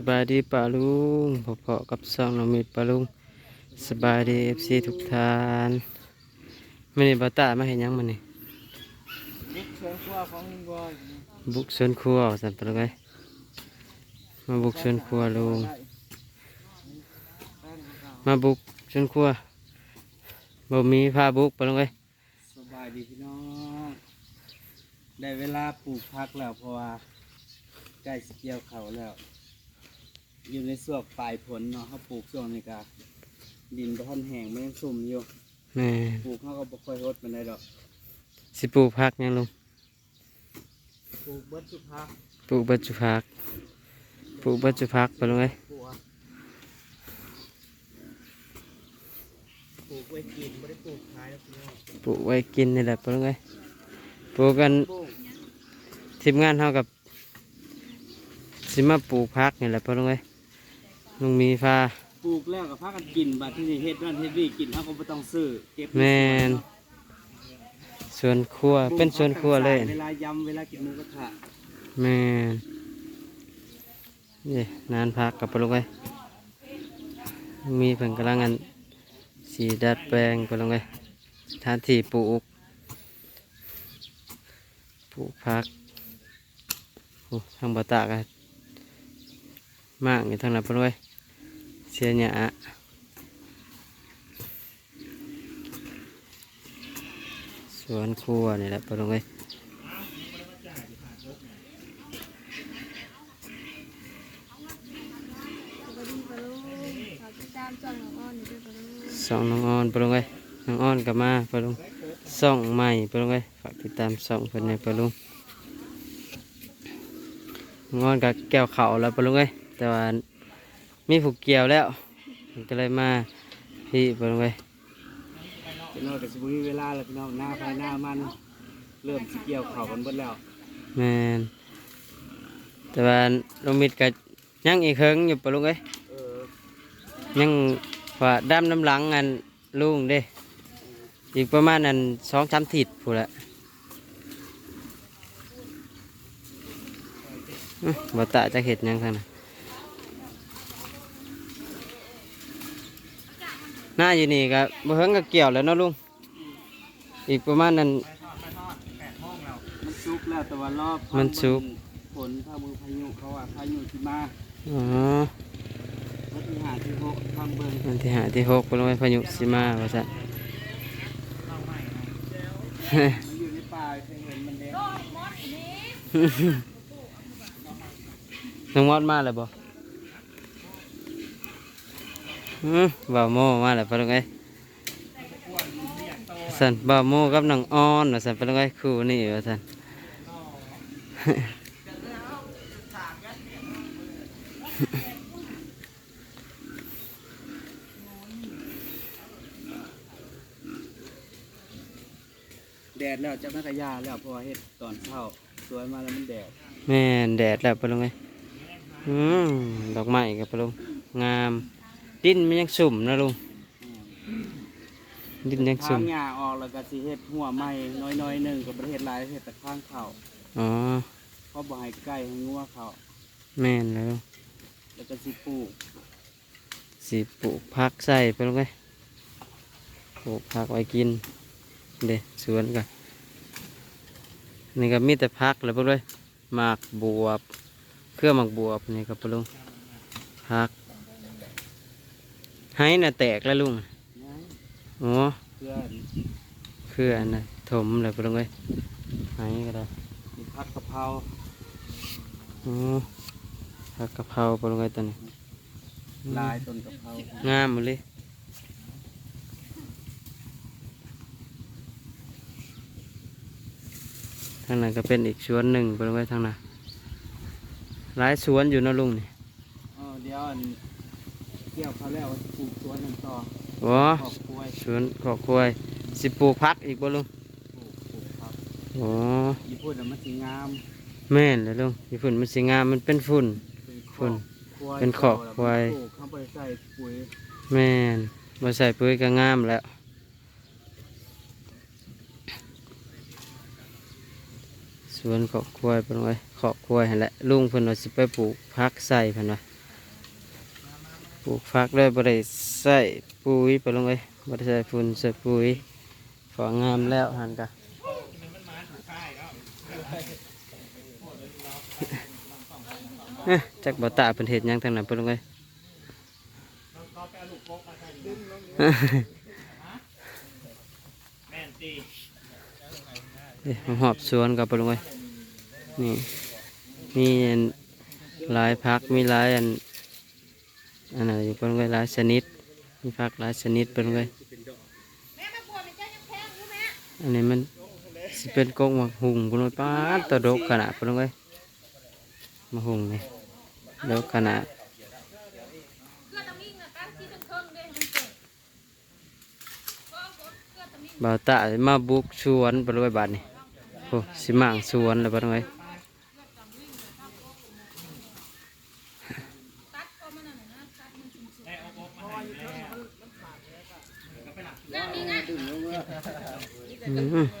สบายดีป่าลุงพอๆกับซองน้องมิดป่าลุงสบายดีเอฟซีทุกท่านมื่อนี้บาตามาเห็นยังมันนี่บุกเชิญครัวของลุงบอยบุกสวนครัวสันปะเลยมาบุกสวนครัวลุงมาบุกสวนครัวบ่มีพาบุกปะลุงเอ้ยสบายดีพี่น้องได้เวลาปลูกพักแล้วเพราะว่าใกล้สเกี่ยวเขาแล้ว อยู่ในส่วงปลายผลเนาะเขาปลูกช่วงนี้กะดินบ่ทันแห้งมันยังสุ่มอยู่แม่ปลูกเขาก็บ่ค่อยรดมันได้ดอกสิปลูกพักยังลุงปลูกเบิดสุพักปลูกเบัจจุพักปลูกเบัจจุพักปะลุงเอ้ยปลูกอะปลูกไว้กินไม่ได้ปลูกขายแล้วพี่น้องปลูกไว้กินนี่แหละปะลุงเอ้ยปลูกกันปลูกทีมงานเท่ากับสิมาปลูกพักนี่แหละพ่อลุงเอ้ย ลุงมีฟ้าปลูกแล้วก็พากันกินบัดที่นี่เฮ็ดนั่นเฮ็ดนี่กินเขาก็บ่ต้องซื้อเก็บแม่นสวนครัวเป็นสวนครัวเลยเวลายำเวลากินหมูกระทะแม่นนี่นานพักกับพ่อลุงเอ้ยมีเพิ่นกำลังอันสีดัดแปลงพ่อลุงเอ้ยสถานที่ปลูกปลูกพักโอ้ทางบ่ตากันมากอยู่ทางนั้นพ่อลุงเอ้ยเสียหยาสวนครัวนี่แหละปะลงเลยสวัสดีปะลุงฝากติดตามช่องน้องอ้อนอยู่ด้วยปะลุงส่องน้องออนปลงเลยน้องออนกลับมาปลงส่องใหม่ปลงเลยฝากติดตามส่องเพิ่นในปลงน้องออนกับแก้วเขาแล้วปลงเลยแต่ว่า มีผูกเกี่ยวแล้วมันก็เลยมาพี่ปะลงเลยพี่น้องแต่สิบ่มีเวลาแล้วพี่น้องหน้าภายหน้ามัน เริ่มสิเกี่ยวเข้าวกันเบิดแล้วแมนแต่ว่าลงมิดกับยังอีกเคิงอยู่ปะลงเลยเออยังว่าดำน้ำหลังอันลุงเด้อีกประมาณอันสองสามถิดพูดละอื้อบ่ตะจะเห็ดหยังกันนะ หน้าอยู่นี่ก็บ่เฮิงก็เกี่ยวแล้วเนาะลุง อีกประมาณนั้น มันสุกแล้วแต่ว่ารอบมันสุก ฝนพามือพายุเขาว่าพายุสิมาอ๋อวันที่ห้าที่หกทางเบิ่งวันที่หาที่หกเป็นวันพายุสิมาว่าซะมันอยู่ในป่าเคยเห็นมันเด้น้องมอดมาแล้วบ่อืม บ่าวโมมาแล้วปะลุงเอ้ยสันบ่าวโมกับน้องออนว่าสันปะลุงเอ้ยคู่นี่ว่าสันแดดแล้วจะไม่กระยาแล้วเพราะว่าเฮ็ดตอนเช้าสวยมาแล้วมันแดด แม่นแดดแล้วปะลุงเอ้ยอืมดอกไม้กับปะลุงงาม ดินมันยังสุ่มนะลุงดินยังทาสุ่งมหญ้าออกแล้วก็สิเฮ็ดหัวไม้น้อยๆหนึงกับประเทศหลายเฮ็ดแต่ข้างเขาอ๋อเพราะบ่ให้ใกล้ให้งัวเขาแม่นแล้วแล้วก็สิปลูกสิปลูกผักใส่ไปลงไปปลูกผักไว้กินเด็สวนกันนี่ก็มีแต่ผักเลยพวกเลยหมากบวบ เครื่องหมากบวบนี่ครับปลุงผัก ให้น่ะแตกแล้วลุงนะโอ้เพื่อนเครืออันน่ะถมเลยปลุงเลยให้ก็ได้มีผักกะเพราโอ้ผักกะเพราปลุงเลยตัวนี้ลายต้นกะเพรางามหมดเลยทางนั้นก็เป็นอีกสวนหนึ่งไปลงไว้ทางนั้นหลายสวนอยู่เนาะลุงนี่เออเดี๋ยวอันเกี่ยวเขาแล้วว่าสิปลูกสวนนั่นต่อโอ้ขอบกล้วยสวนขอกกล้วยสิปลูกพักอีกบ่ลุงปลูกปลูกครับโอ้ญี่ปุ่นน่ะมันสิงามแม่นเลยลุงญี่ปุ่นมันสิงามมันเป็นฝุ่น เป็นฝุ่นคอกเป็นขอกควายปลูกเข้าไปใส่ปุ๋ยแม่นมาใส่ปุ๋ยก็งามแล้วสวนขอกกล้วยเป็นไว้ขอกกล้วยหั่นแหละลุงเพิ่นว่าสิไปปลูกพักใส่เพิ่นว่า ลูกพักเลยบ่ได้ใส่ปุ๋ยไปลงเลยบ่ได้ใส่ฝุ่นใส่ปุ๋ยของงามแล้วหันกะเอ๊ะจักบ่ตาเป็นเห็ดหยังทางนั้นไปลงเลยม่นตีเอ๊ะหอบสวนกับไปลงเลยนี่มีหลายพักมีหลายอัน อันไหนอยู่ไปลงเลยหลายชนิด มีพักหลายชนิดไปลงเลยอันนี้มันสิเป็นกงมักหุงคุณป้าดตัวดกขนาดคุณลุงเอ้ยมาหุงนี่ดกขนาดบ่าวตามาบุกสวนไปเลยบาดนี่โอ้สิมางสวนแล้วไปเลย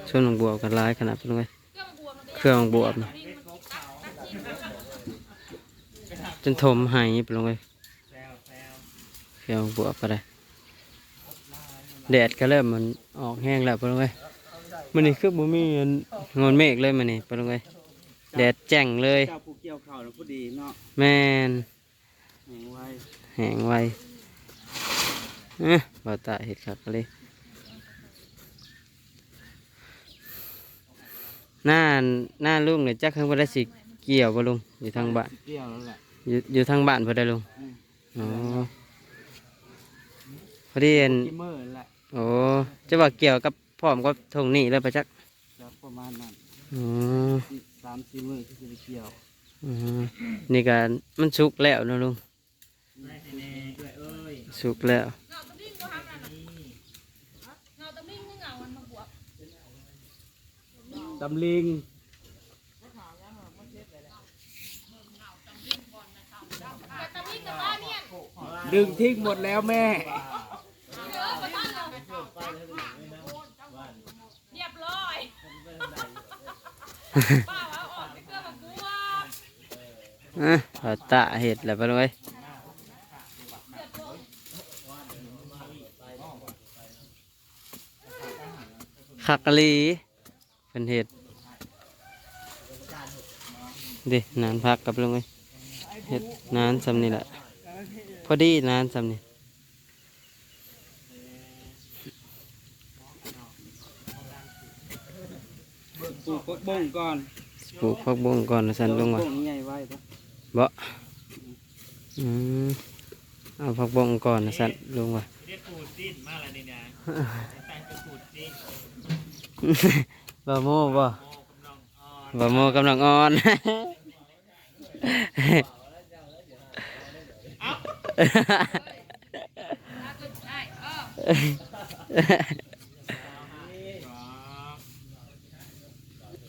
ชวนหลวงบัวกันหลายขนาดไปเลยเครื่องบวบนี่จนถมหายไปเลยเครื่องบวบก็ได้แดดก็เริ่มมันออกแห้งแล้วไปลงไปมันนี่คือบ่มีอันงอนเมฆเลยมันนี่ไปลงไปแดดแจ้งเลยเจ้าผู้เกี่ยวข้าวน่ะผู้ดีเนาะแม่นแห่งไว้แห้งไวเอ๊ะบ่ตาเห็ดคักเลย หน้าหน้าลุงเนี่ยจักข้างบ่ได้สิเกี่ยวบ่ลุงอยู่ทางบ้านเกี่ยวแล้วแหละอยู่อยู่ทางบ้านพอได้ลุงอืมอ๋อพอดีเห็นกิมเมอร์แหละโอ้จะว่าเกี่ยวกับพร้อมกับทงนี่แล้วปะจักแล้วประมาณนั้นอ๋ออีกสามสี่มื้อที่จะได้เกี่ยวอืมนี่ก็มันสุกแล้วเนอะลุงสุกแล้ว ตำลิงดึงทิ้งหมดแล้วแม่ เรียบร้อยป้าว่าออกไปเกลือแบบบัวอะเอาตาเห็ดแล้วไปเลยขักกะลี เป็นเห็ดดินานพักกับลงเลยเห็ดนานสำนี่แหละพอดีนานสำนี่ปลูกกกบงก่อนปลูกพักบุ้งก่อนนะสันลงกว่าบงใหญ่ไว้ปะบ่อืมเอาพักบุ้งก่อนนะสันลงว่า เรียกขูดจิ้นมาแล้วนี่นะแต่งเป็นขูดจิ้นบ่โม่บ่โมกำลังอ่อนบ่โม่กำลังอ่อน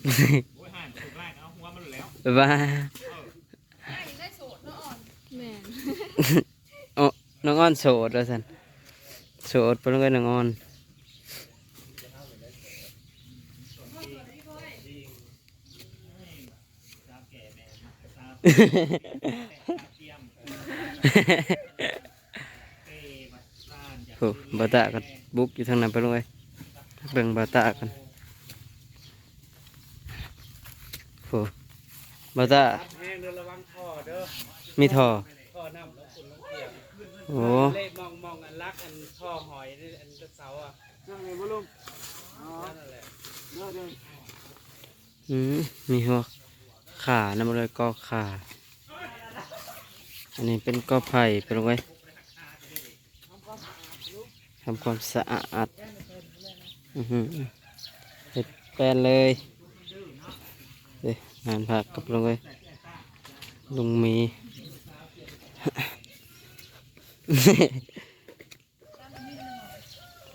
โอ้ยห่านถูกไล่เอาหัวมันหลุดแล้วบ้าได้โสดเนาะอ่อนแม่นโอ้น้องอ่อนโสดว่าสันโสดไปลงไปน้องอ่อน สาวแก่แม่สาวเทียมเป้มาซ่านจาก โอ้บาตากันบุกอยู่ทางนั้นไปลงไปเบิ่งบาตากันโอ้บาตาแห้งเด้อระวังท่อเด้อมีท่อท่อโอ้มองมองอันรักอันท่อหอยอันเสาอะนั่นไงบ่ลุงอ๋ออืมมีหัว ขานำมาเลยก็ขาอันนี้เป็นก็ไผ่ไปลงไปทำความสะอาดอือหือเห็ดแปลนเลยเดี๋ยวงานผักกับลงไปลุงมี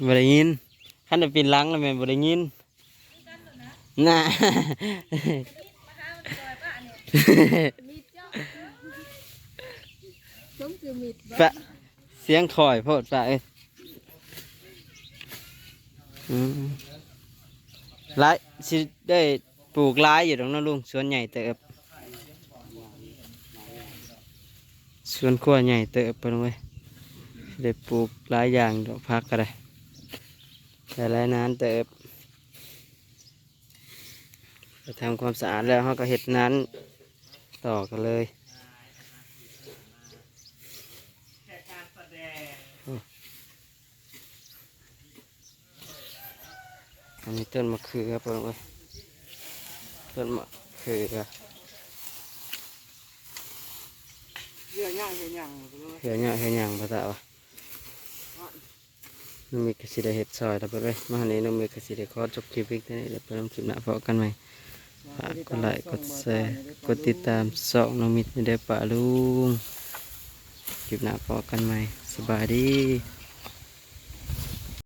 บ่ได้ยินขั้นจะปีนหลังแล้วแม่บ่ได้ยินน่ะ มีดเจ้าสมคือมีด ปะเสียงคอยโพดปะเอ้ยอืมหลายสิได้ปลูกหลายอยู่ตรงนั้นลุงสวนใหญ่เติบสวนครัวใหญ่เติบไปลงไปได้ปลูกหลายอย่างดอกพักก็ได้แต่หลายนานเติบไปทำความสะอาดแล้วเขาก็เห็ดนั้น ต่อกันเลยแค่การแสดงอันนี้ต้นมะเขือเปล่าต้นมะเขือเรื่องย่างเห็นย่างไปเลยเขือเนี่ยเขือหยังภาษาวะน้องมีกสิได้เห็ดซอยแล้วไปเลยมาหันนี้น้องมีกสิได้ขอจบคลิปอีกเท่านี้เดี๋ยวไปลงคลิปหน้าพบกันใหม่ ฝากกดไลค์กดแชร์กดติดตามสองน้องมิตรไม่ได้ปะลุงคลิปหน้าพอกันไหมสบายดี